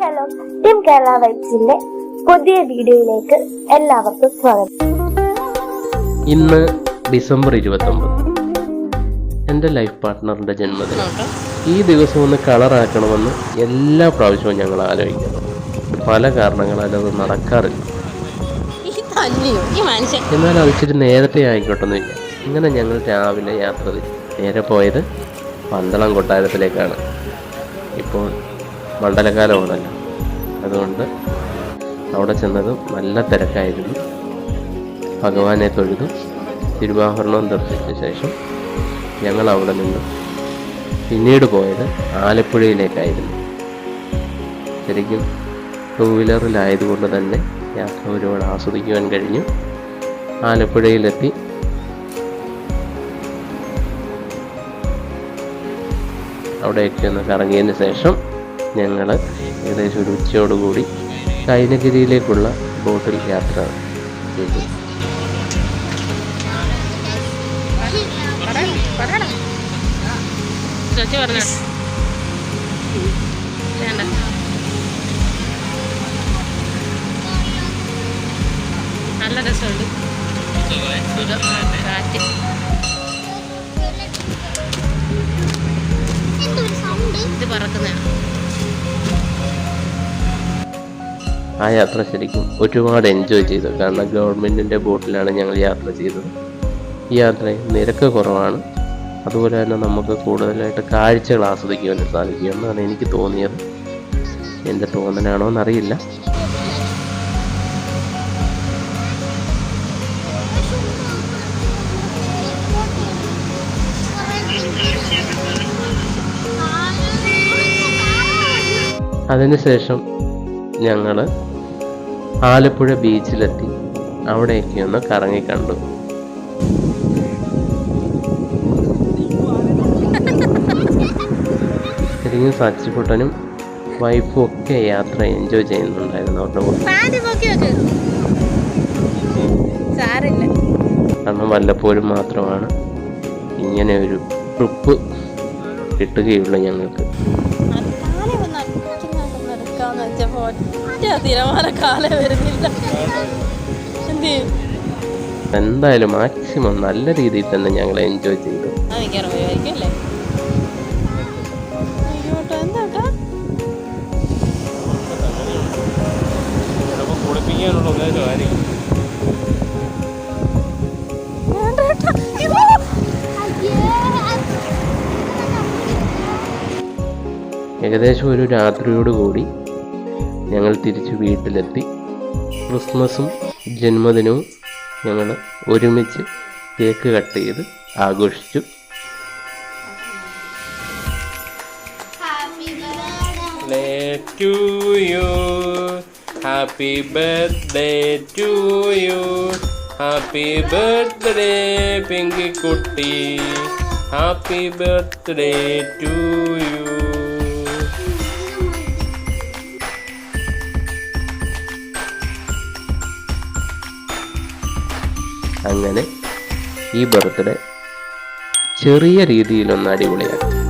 Hello team Kerala വൈബ്സിന്റെ പുതിയ വീഡിയോയിലേക്ക് എല്ലാവർക്കും സ്വാഗതം. ഇന്ന് ഡിസംബർ ഇരുപത്തി ഒമ്പത് എന്റെ ലൈഫ് പാർട്ട്ണറിന്റെ ജന്മദിനം. ഈ ദിവസം ഒന്ന് കളറാക്കണമെന്ന് എല്ലാ പ്രാവശ്യവും ഞങ്ങൾ ആലോചിക്കുന്നു. പല കാരണങ്ങളാൽ അത് നടക്കാറില്ല. എന്നാൽ അത് ഇച്ചിരി നേരത്തെ ആയിക്കോട്ടെന്ന് ഇല്ല ഇങ്ങനെ ഞങ്ങൾ രാവിലെ യാത്ര നേരെ പോയത് പന്തളം കൊട്ടാരത്തിലേക്കാണ്. ഇപ്പോൾ മണ്ഡലകാലമാണല്ലോ. അതുകൊണ്ട് അവിടെ ചെന്നതും നല്ല തിരക്കായിരുന്നു. ഭഗവാനെ തൊഴുതും തിരുവാഭരണം ദർശിച്ച ശേഷം ഞങ്ങൾ അവിടെ നിന്ന്. പിന്നീട് പോയത് ആലപ്പുഴയിലേക്കായിരുന്നു. ശരിക്കും ടൂ വീലറിലായതുകൊണ്ട് തന്നെ യാത്ര ഒരുപാട് ആസ്വദിക്കുവാൻ കഴിഞ്ഞു. ആലപ്പുഴയിലെത്തി. അവിടെയൊക്കെ ഒന്ന് കറങ്ങിയതിന് ശേഷം ഞങ്ങൾ ഏകദേശം ഒരു ഉച്ചയോടുകൂടി കൈനഗിരിയിലേക്കുള്ള ബോട്ടിൽ യാത്ര ചെയ്തു. നല്ല രസമുണ്ട്. ഇത് പറക്കുന്നതാണ് ആ യാത്ര ശരിക്കും ഒരുപാട് എൻജോയ് ചെയ്തു. കാരണം ഗവൺമെന്റിന്റെ ബോട്ടിലാണ് ഞങ്ങൾ യാത്ര ചെയ്തത്. ഈ യാത്രയിൽ നിരക്ക് കുറവാണ്. അതുപോലെ തന്നെ നമുക്ക് കൂടുതലായിട്ട് കാഴ്ചകൾ ആസ്വദിക്കുവാൻ സാധിക്കും എന്നാണ് എനിക്ക് തോന്നിയത്. എന്റെ തോന്നലാണോ എന്നറിയില്ല. അതിനുശേഷം ഞങ്ങൾ ആലപ്പുഴ ബീച്ചിലെത്തി അവിടെയൊക്കെ ഒന്ന് കറങ്ങി കണ്ടു. ശരിക്കും സച്ചിപുട്ടനും വൈഫും ഒക്കെ യാത്ര എൻജോയ് ചെയ്യുന്നുണ്ടായിരുന്നു അവരുടെ കാരണം വല്ലപ്പോഴും മാത്രമാണ് ഇങ്ങനെ ഒരു ട്രിപ്പ് കിട്ടുകയുള്ളൂ ഞങ്ങൾക്ക്. ഒറ്റ തിരമാല കാലേ വരുന്നില്ല. എന്ത് ചെയ്യും? എന്തായാലും മാക്സിമം നല്ല രീതിയിൽ തന്നെ ഞങ്ങൾ എൻജോയ് ചെയ്തു. ഏകദേശം ഒരു രാത്രിയോടുകൂടി ഞങ്ങൾ തിരിച്ച് വീട്ടിലെത്തി. ക്രിസ്മസും ജന്മദിനവും ഞങ്ങൾ ഒരുമിച്ച് കേക്ക് കട്ട് ചെയ്ത് ആഘോഷിച്ചു. To you happy birthday to you happy birthday Pinky കുട്ടി ഹാപ്പി ബർത്ത്ഡേ ടു അങ്ങനെ ഈ ബർത്ത്ഡേ ചെറിയ രീതിയിലൊന്ന് അടിപൊളിയാക്കി.